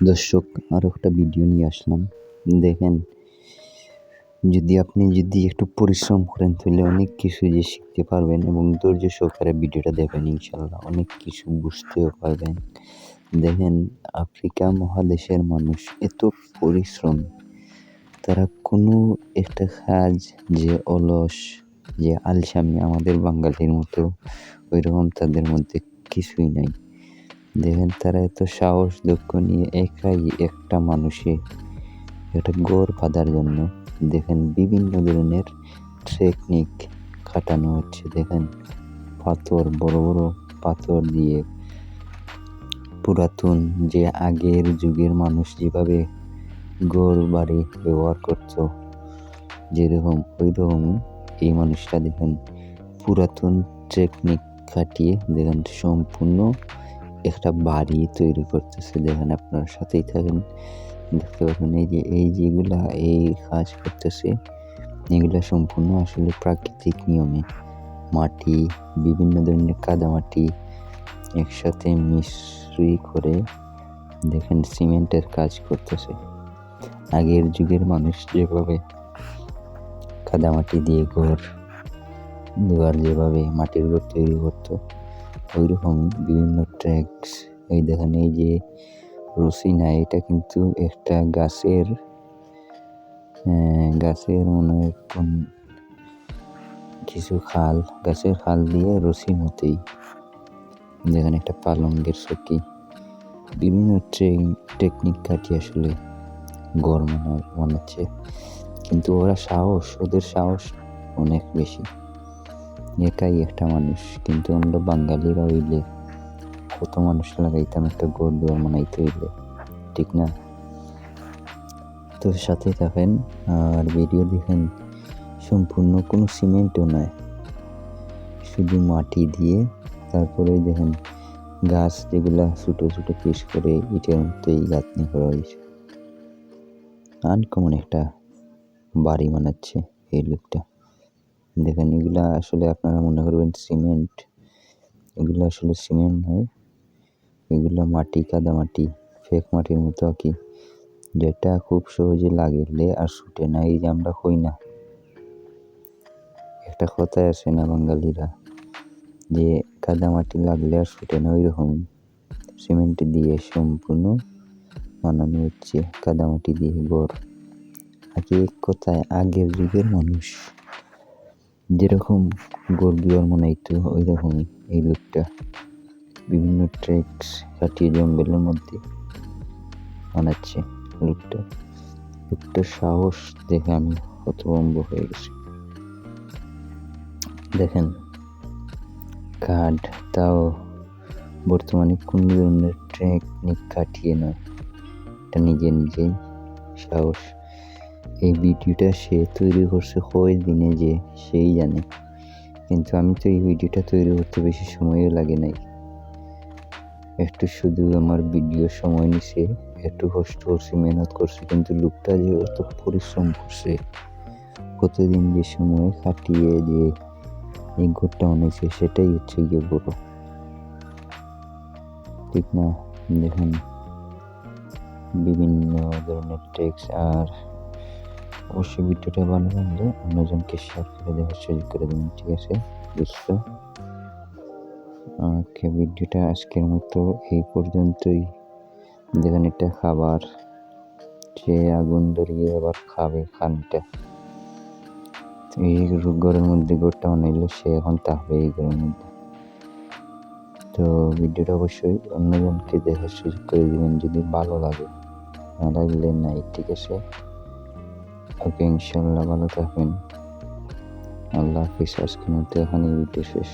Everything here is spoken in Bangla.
দর্শক আরও একটা ভিডিও নিয়ে আসলাম। দেখেন, যদি আপনি যদি একটু পরিশ্রম করেন, তাহলে অনেক কিছু যে শিখতে পারবেন এবং ধৈর্য সহকারে ভিডিওটা দেখবেন ইনশাল্লাহ অনেক কিছু বুঝতেও পারবেন। দেখেন, আফ্রিকা মহাদেশের মানুষ এত পরিশ্রম। তারা কোনো একটা কাজ যে অলস, যে আলসামি আমাদের বাঙালির মতো ওই রকম তাদের মধ্যে কিছুই নাই। দেখেন, তারা এত সাহস দক্ষ নিয়ে একাই একটা মানুষে একটা গোর বাঁধার জন্য। দেখেন, বিভিন্ন ধরনের টেকনিক খাটানো হচ্ছে। দেখেন, পাথর, বড় বড় পাথর দিয়ে। পুরাতন যে আগের যুগের মানুষ যেভাবে গড় বাড়ি ব্যবহার করতো, যেরকম ওই রকমই এই মানুষটা দেখেন, পুরাতন টেকনিক খাটিয়ে দেখেন, সম্পূর্ণ একটা বাড়ি তৈরি করতেছে যেখানে আপনার সাথেই থাকেন। দেখতে পাচ্ছেন এই যে, এই যেগুলা এই কাজ করতেছে, এগুলা সম্পূর্ণ আসলে প্রাকৃতিক নিয়মে। মাটি, বিভিন্ন ধরনের কাদামাটি একসাথে মিশ্রি করে দেখেন সিমেন্টের কাজ করতেছে। আগের যুগের মানুষ যেভাবে কাদামাটি দিয়ে ঘর, দুয়ার যেভাবে মাটির ঘর তৈরি করতো ওই রকম বিভিন্ন ট্র্যাক্স এই দেখেন, এই যে রশি না এটা কিন্তু একটা গাছের গাছের মনে হয় কিছু খাল। গাছের খাল দিয়ে রশি মতেই দেখেন একটা পালঙ্গের চকি বিভিন্ন ট্রেন টেকনিক কাটি আসলে গড় বানাচ্ছে। কিন্তু ওরা সাহস, ওদের সাহস অনেক বেশি। একাই একটা মানুষ, কিন্তু আমরা বাঙালিরা হইলে কত মানুষ লাগাইতাম একটা গড় দুয়ার বানাইতে হইলে, ঠিক না? তো সাথে থাকেন, আর ভিডিও দেখেন, সম্পূর্ণ কোনো সিমেন্টও নয় শুধু মাটি দিয়ে, তারপরে দেখেন গাছ যেগুলা ছোটো ছোটো পিস করে ইটের মধ্যেই গাঁথনি করা হয়েছে। আনকমন একটা বাড়ি বানাচ্ছে এই লোকটা। দেখেন, এগুলা আসলে আপনারা মনে করবেন সিমেন্ট। এগুলো আসলে সিমেন্ট নয়। এগুলো মাটি, কাদা মাটি, ফেক মাটির মতো আর কি। যেটা খুব সহজে লাগলে আর ছুটে না, এই যে আমরা হই না। একটা কথায় আছে না বাঙালিরা, যে কাদা মাটি লাগলে আর ছুটে না ওই রকম সিমেন্ট দিয়ে সম্পূর্ণ বানানো হচ্ছে কাদামাটি দিয়ে গড় আগে এক কথায় আগের যুগের মানুষ। যেরকম গড় মনে বানাইতো ওই রকমই এই লোকটা। বিভিন্ন ট্রেক্স কাটিয়ে জঙ্গলের মধ্যে বানাচ্ছে লোকটা। লোকটার সাহস দেখে আমি হতভম্ব হয়ে গেছি। দেখেন, কাঠ তাও বর্তমানে কোন ধরনের টেকনিক কাটিয়ে নয়। এটা নিজে নিজেই সাহস এই ভিডিওটা সে তৈরি করছে কয় দিনে যে সেই জানে। কিন্তু আমি তো এই ভিডিওটা তৈরি করতে বেশি সময়ও লাগে নাই। একটু শুধু আমার ভিডিও সময় নিছে, একটু কষ্ট করছি, মেহনত করছি, কিন্তু লোকটা যে অত পরিশ্রম করছে, কতদিন যে সময় কাটিয়ে যে এই ঘরটা বানাইছে, সেটাই হচ্ছে গিয়ে বড়। ঠিক না? দেখুন, বিভিন্ন ধরনের টেক্স আর অবশ্যই ভিডিওটা ভালো লাগলে অন্যজনকে শেয়ার করে দেওয়ার সুযোগ করে দেবেন, ঠিক আছে? বুঝছ? ওকে, ভিডিওটা আজকের মতো এই পর্যন্তই। দেখেন এটা খাবার। সে আগুন ধরিয়ে আবার খাবে খানটা। এই ঘরের মধ্যে গোড়টা বানাইলো সে, এখন তাহবে এই ঘরের মধ্যে। তো ভিডিওটা অবশ্যই অন্যজনকে দেখার সুযোগ করে দেবেন যদি ভালো লাগে। না লাগলে নাই, ঠিক আছে? ওকে ইনশাল্লাহ ভালো থাকবেন। আল্লাহ হাফিজ আজকের মধ্যে এখানে ভিডিও শেষ।